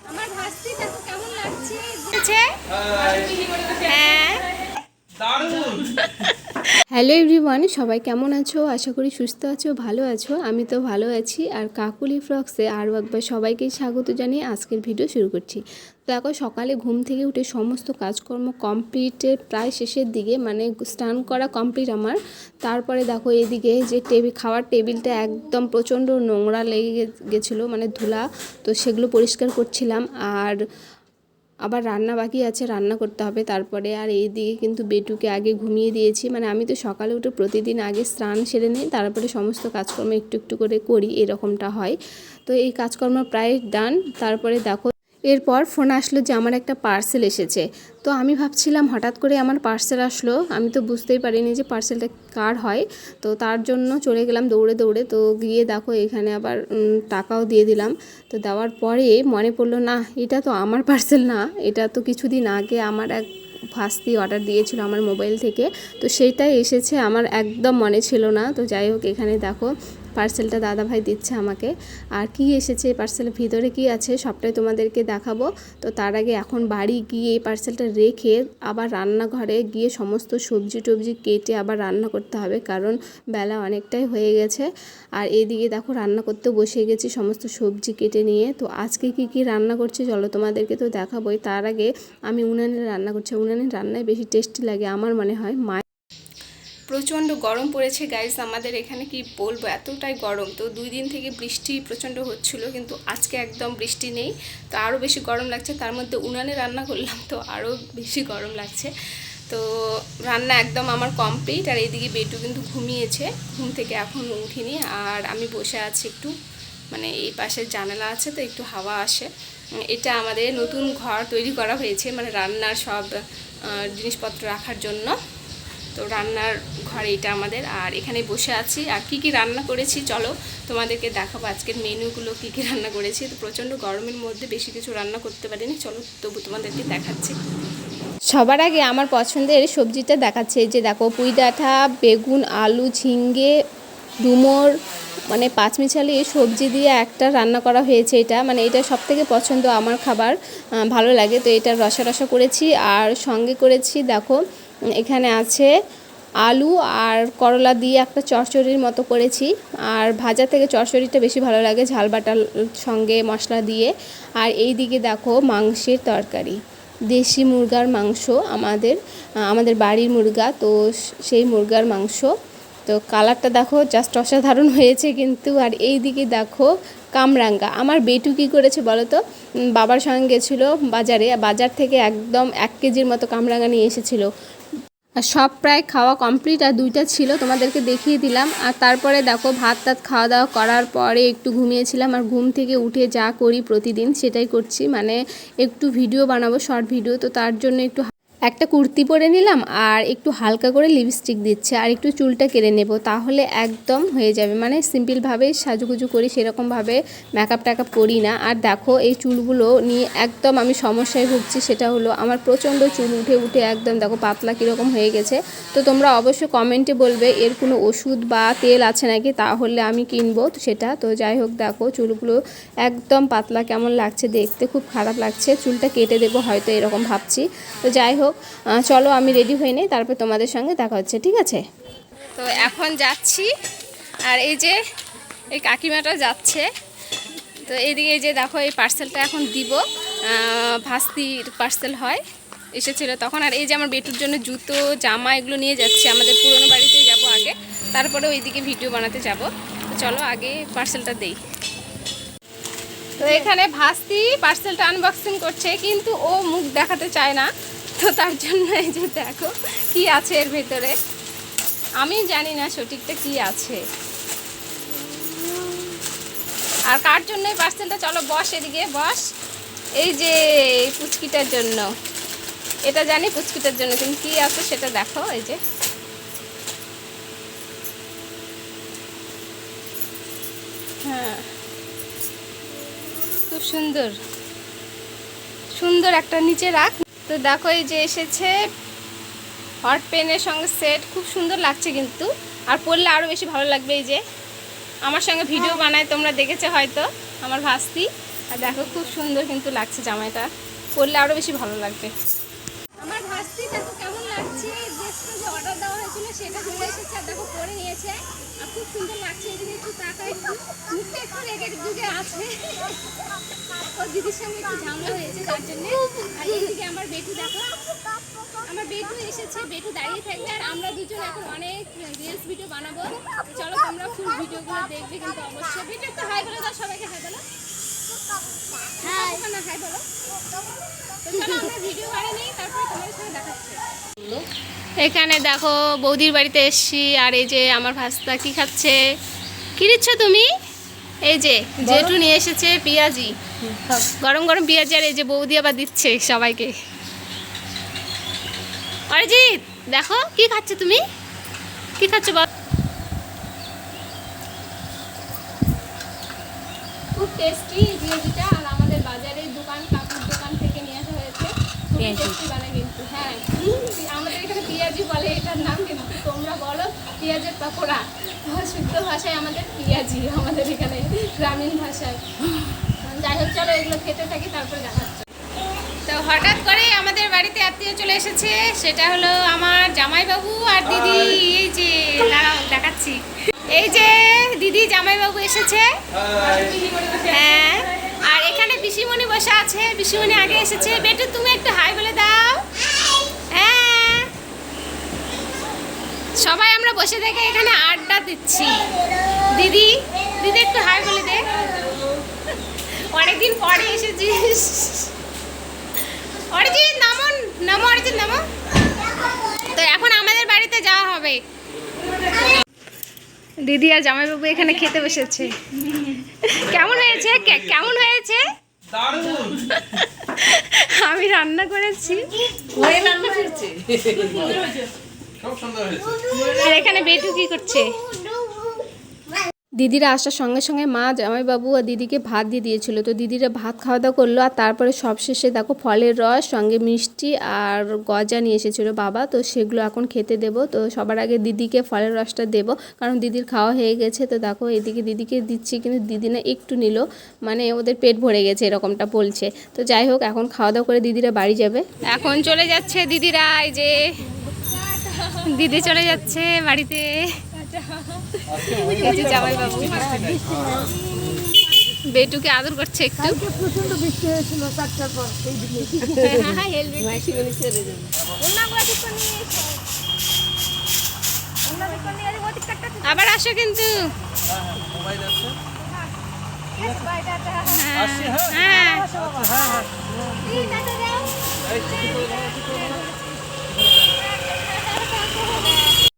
আমার ভাস্তি দেখো কেমন লাগছে হ্যাঁ হ্যালো এভরিওয়ান, সবাই কেমন আছো? আশা করি সুস্থ আছো, ভালো আছো। আমি তো ভালো আছি। আর কাকুলি ফ্রক্সে আরও একবার সবাইকে স্বাগত জানিয়ে আজকের ভিডিও শুরু করছি। তো এখন সকালে ঘুম থেকে উঠে সমস্ত কাজকর্ম কমপ্লিটের প্রায় শেষের দিকে মানে স্নান করা কমপ্লিট আমার। তারপরে দেখো, এদিকে যে টেবিল খাওয়ার টেবিলটা একদম প্রচণ্ড নোংরা লেগে গেছিল মানে ধুলা, তো সেগুলো পরিষ্কার করছিলাম। আর আবার রান্না বাকি আছে, রান্না করতে হবে। তারপরে আর এই দিকে কিন্তু বেটুকে আগে ঘুমিয়ে দিয়েছি। মানে আমি তো সকালে উঠে প্রতিদিন আগে স্নান সেরে নিই, তারপরে সমস্ত কাজকর্ম একটু একটু করে করি, এরকমটা হয়। তো এই কাজকর্ম প্রায় ডান তারপরে দেখো এরপর ফোন আসলো যে আমার একটা পার্সেল এসেছে। তো আমি ভাবছিলাম হঠাৎ করে আমার পার্সেল আসলো। আমি তো বুঝতেই পারিনি যে পার্সেলটা কার হয়। তো তার জন্য চলে গেলাম দৌড়ে দৌড়ে। তো গিয়ে দেখো এখানে আবার টাকাও দিয়ে দিলাম। তো দেওয়ার পরে মনে পড়ল, না, এটা তো আমার পার্সেল না। এটা তো কিছুদিন আগে আমার এক ফাস্তি অর্ডার দিয়েছিল আমার মোবাইল থেকে। তো সেইটাই এসেছে। আমার একদম মনে ছিল না। তো যাই হোক, এখানে দেখো পার্সেলটা দাদা ভাই দিচ্ছে আমাকে। আর কি এসেছে পার্সেলের ভিতরে কি আছে সবটাই তোমাদেরকে দেখাবো। তো তার আগে এখন বাড়ি গিয়ে এই পার্সেলটা রেখে আবার রান্নাঘরে গিয়ে সমস্ত সবজি টবজি কেটে আবার রান্না করতে হবে, কারণ বেলা অনেকটাই হয়ে গেছে। আর এদিকে দেখো রান্না করতে বসে গেছি সমস্ত সবজি কেটে নিয়ে। তো আজকে কি কি রান্না করছি চলো তোমাদেরকে তো দেখাবোই। তার আগে আমি উনানে রান্না করছি, উনানের রান্নায় বেশি টেস্টি লাগে আমার মনে হয়। মা প্রচণ্ড গরম পড়েছে গাইস আমাদের এখানে কি বলব, এতটাই গরম। তো দুই দিন থেকে বৃষ্টি প্রচণ্ড হচ্ছিল, কিন্তু আজকে একদম বৃষ্টি নেই। তো আরও বেশি গরম লাগছে। তার মধ্যে উনানে রান্না করলাম, তো আরও বেশি গরম লাগছে। তো রান্না একদম আমার কমপ্লিট আর এইদিকে বেটু কিন্তু ঘুমিয়েছে, ঘুম থেকে এখন উঠিনি। আর আমি বসে আছি একটু মানে এই পাশে জানালা আছে তো, একটু হাওয়া আসে। এটা আমাদের নতুন ঘর তৈরি করা হয়েছে মানে রান্নার সব জিনিসপত্র রাখার জন্য। তো রান্নার ঘর এটা আমাদের। আর এখানে বসে আছি। আর কি কি রান্না করেছি চলো তোমাদেরকে দেখাবো। আজকের মেনুগুলো কি কি রান্না করেছি। তো প্রচণ্ড গরমের মধ্যে বেশি কিছু রান্না করতে পারিনি। চলো তবু তোমাদেরকে দেখাচ্ছি। সবার আগে আমার পছন্দের সবজিটা দেখাচ্ছে। যে দেখো, পুঁই ডাঁটা, বেগুন, আলু ঝিঙ্গে ডুমোর মানে পাঁচমিশালি সবজি দিয়ে একটা রান্না করা হয়েছে এটা। মানে এটা সব থেকে পছন্দ আমার খাবার। ভালো লাগে। তো এটা রসা রসা করেছি। আর সঙ্গে করেছি দেখো এখানে আছে আলু আর করলা দিয়ে একটা চচ্চড়ির মতো করেছি। আর ভাজা থেকে চচ্চড়িটা বেশি ভালো লাগে ঝাল বাটার সঙ্গে মশলা দিয়ে। আর এই দিকে দেখো মাংসের তরকারি। দেশি মুরগার মাংস আমাদের আমাদের বাড়ির মুরগা, তো সেই মুরগার মাংস। তো কালারটা দেখো জাস্ট অসাধারণ হয়েছে কিন্তু। আর এই দিকে দেখো কামরাঙ্গা। আমার বেটু কী করেছে বলো তো? বাবার সঙ্গে গেছিল বাজারে, বাজার থেকে একদম এক কেজির মতো কামরাঙ্গা নিয়ে এসেছিল। আর সব প্রায় খাওয়া কমপ্লিট আর দুইটা ছিল, তোমাদেরকে দেখিয়ে দিলাম। আর তারপরে দেখো, ভাত টাত খাওয়া দাওয়া করার পরে একটু ঘুমিয়েছিলাম, আর ঘুম থেকে উঠে যা করি প্রতিদিন সেটাই করছি। মানে একটু ভিডিও বানাবো শর্ট ভিডিও তো তার জন্য একটু একটা কুর্তি পরে নিলাম আর একটু হালকা করে লিপস্টিক দিচ্ছে আর একটু চুলটা কেড়ে নেব, তাহলে একদম হয়ে যাবে। মানে সিম্পলভাবে সাজুগুজু করি সেরকমভাবে মেকআপ ট্যাকআপ করি না। আর দেখো, এই চুলগুলো নিয়ে একদম আমি সমস্যায় ভুগছি, সেটা হলো আমার প্রচণ্ড চুল উঠে উঠে একদম দেখো পাতলা কীরকম হয়ে গেছে। তো তোমরা অবশ্যই কমেন্টে বলবে, এর কোনো ওষুধ বা তেল আছে নাকি? তাহলে আমি কিনবো সেটা। তো যাই হোক, দেখো চুলগুলো একদম পাতলা কেমন লাগছে, দেখতে খুব খারাপ লাগছে। চুলটা কেটে দেবো, হয়তো এরকম ভাবছি। তো যাই হোক চলো, আমি রেডি হয়ে নিই, তারপর তোমাদের সঙ্গে দেখা হচ্ছে, ঠিক আছে? তো এখন যাচ্ছি, আর এই যে এই কাকিমাটা যাচ্ছে, তো এইদিকে এই যে দেখো, এই পার্সেলটা এখন দিব। ভাস্তির পার্সেল হয়, এসেছিল তখন। আর এই যে আমার বেটুর জন্য জুতো, জামা এগুলো নিয়ে যাচ্ছে, আমাদের পুরনো বাড়িতে যাব আগে। তারপরে ওইদিকে ভিডিও বানাতে যাব। চলো, আগে পার্সেলটা দেই। তো এখানে ভাস্তি পার্সেলটা আনবক্সিং করছে, কিন্তু ও মুখ দেখাতে চায় না। তো তার জন্য এই যে দেখো, কি আছে এর ভেতরে? আমি জানি না সঠিকটা কি আছে। আর কার জন্য এই পার্সেলটা চলো বস এদিকে, বস। এই যে পুচকিটার জন্য। এটা জানি পুচকিটার জন্য, কিন্তু কি আছে সেটা দেখো, এই যে। হ্যাঁ। খুব সুন্দর। সুন্দর একটা নিচে রাখ। তো দেখো এই যে এসেছে। হট পেনের সঙ্গে সেট খুব সুন্দর লাগছে কিন্তু। আর পরলে আরও বেশি ভালো লাগবে এই যে। আমার সঙ্গে ভিডিও বানায় তোমরা দেখেছ হয়তো আমার ভাস্তি। আর দেখো খুব সুন্দর কিন্তু লাগছে জামাইটা। পরলে আরও বেশি ভালো লাগবে। আমার ভাস্তি দেখো লাগছে ড্রেসটা যে অর্ডার দেওয়া হয়েছিল সেটা চলে এসেছে আর দেখো পরে নিয়েছে। আর খুব সুন্দর লাগছে এদিকে একটু একটু। মুখটা একটু রেগে দুগে আছে। ও দিদির সঙ্গে একটু ঝামেলা হয়েছে তার জন্য। আর এইদিকে আমার বেটু দেখো। আমার বেটু এসেছে বেটু দাঁড়িয়ে থাকবে। আর আমরা দুজন এখন অনেক রিলস ভিডিও বানাবো। তো চলো তোমরা ফুল ভিডিওগুলো দেখবে কিন্তু অবশ্যই। বেটু একটু হাই বলে দাও সবাইকে হাই বলো। হ্যাঁ। হাই বলো তো চলো আমরা ভিডিও বানিয়ে নিই তারপরে তোমাদের সঙ্গে দেখাচ্ছি এখানে দেখো বৌদির বাড়িতে এসছি আর এই যে আমার ভাস্তা কি খাচ্ছে? কি দিচ্ছ তুমি? এই যে জেঠু নিয়ে এসেছে পেঁয়াজি। গরম গরম পেঁয়াজি আর এই যে বৌদি আবার দিচ্ছে সবাইকে। অরিজিৎ দেখো কি খাচ্ছ তুমি? কি খাচ্ছ বল? খুব টেস্টি পেঁয়াজিটা আর আমাদের বাজারের দোকান কাকুর দোকান থেকে নিয়ে আসা হয়েছে। খুব টেস্টি বানায় কিন্তু। হ্যাঁ আমাদের পেঁয়াজি বলে এটার নাম কিন্তু তোমরা বলো পেঁয়াজের পকোড়া। শুদ্ধ ভাষায় আমাদের পেঁয়াজি আমাদের এখানে গ্রামীণ ভাষায়। যাই হোক চলো এগুলো খেতে থাকি তারপরে দেখাচ্ছি। তো হঠাৎ করে আমাদের বাড়িতে আত্মীয় চলে এসেছে সেটা হলো আমার জামাইবাবু আর দিদি। এই যে দাঁড়াও দেখাচ্ছি। এই যে দিদি জামাইবাবু এসেছে। হ্যাঁ আর এখানে পিসিমণি বসে আছে পিসিমণি আগে এসেছে। বেটু তুমি একটু হাই বলে দাও হ্যাঁ সবাই আমরা বসে থেকে এখানে আড্ডা দিচ্ছি। দিদি দিদি একটু হাই বলে দে। অনেকদিন পরে এসেছিস। অরিজিৎ নামো নামো অরিজিৎ নামো। তো এখন আমাদের বাড়িতে যাওয়া হবে। দিদি আর জামাইবাবু এখানে খেতে বসেছে। কেমন হয়েছে? কেমন হয়েছে? আমি রান্না করেছি। সুন্দর হয়েছে। আর এখানে বেটু কি করছে? দিদিরা আসার সঙ্গে সঙ্গে মা, জামাইবাবু আর দিদিকে ভাত দিয়ে দিয়েছিল। তো দিদিরা ভাত খাওয়া দাওয়া করল আর তারপরে সবশেষে দেখো ফলের রস, সঙ্গে মিষ্টি আর গজা নিয়ে এসেছিল বাবা। তো সেগুলো এখন খেতে দেব। তো সবার আগে দিদিকে ফলের রসটা দেব। কারণ দিদির খাওয়া হয়ে গেছে। তো দেখো এদিকে দিদিকে দিচ্ছি কিন্তু দিদি না একটু নিল। মানে ওদের পেট ভরে গেছে এরকমটা বলছে। তো যাই হোক, এখন খাওয়া দাওয়া করে দিদিরা বাড়ি যাবে। এখন চলে যাচ্ছে দিদিরা, এই যে দিদি চলে যাচ্ছে বাড়িতে। এই যে জামাইবাবু। বেটুকে আদর করছে একটু। প্রচণ্ড বৃষ্টি হয়েছিল চারটার পর আবার আসো কিন্তু। হ্যাঁ হ্যাঁ। Oh,